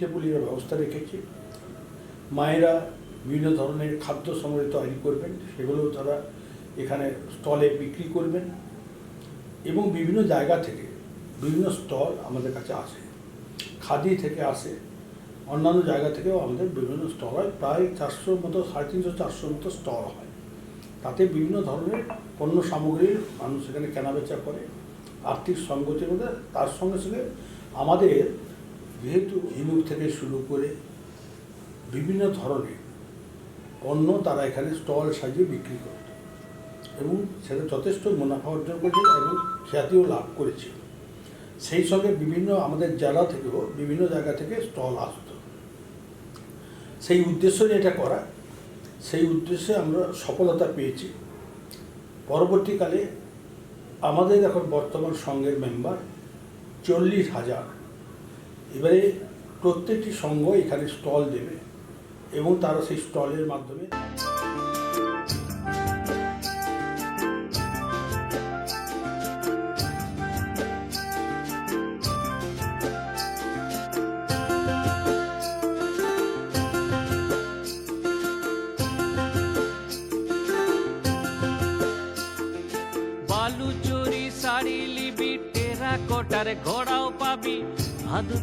টেবিলের ব্যবস্থা রেখেছি। মায়েরা বিভিন্ন ধরনের খাদ্য সামগ্রী তৈরি করবেন সেগুলো তারা এখানে স্টলে বিক্রি করবেন এবং বিভিন্ন জায়গা থেকে বিভিন্ন স্টল আমাদের কাছে আসে। খাদি থেকে আসে, অন্যান্য জায়গা থেকেও আমাদের বিভিন্ন স্টল হয়, প্রায় চারশোর মতো, সাড়ে তিনশো চারশোর মতো স্টল হয়। তাতে বিভিন্ন ধরনের পণ্য সামগ্রীর মানুষ এখানে কেনাবেচা করে, আর্থিক সঙ্গতির মধ্যে তার সঙ্গে সঙ্গে আমাদের যেহেতু ঝিনুক থেকে শুরু করে বিভিন্ন ধরনের পণ্য তারা এখানে স্টল সাজিয়ে বিক্রি করত এবং সেটা যথেষ্ট মুনাফা অর্জন করেছে এবং খ্যাতিও লাভ করেছে সেই সঙ্গে বিভিন্ন আমাদের জেলা থেকেও বিভিন্ন জায়গা থেকে স্টল আসতো। সেই উদ্দেশ্য নিয়ে এটা করা, সেই উদ্দেশ্যে আমরা সফলতা পেয়েছি। পরবর্তীকালে আমাদের এখন বর্তমান সংঘের মেম্বার চল্লিশ হাজার এবারে প্রত্যেকটি সংঘ এখানে স্টল দেবে এবং তারা সেই স্টলের মাধ্যমে বালু লিবি ঘোড়াও পাবি। ভাদু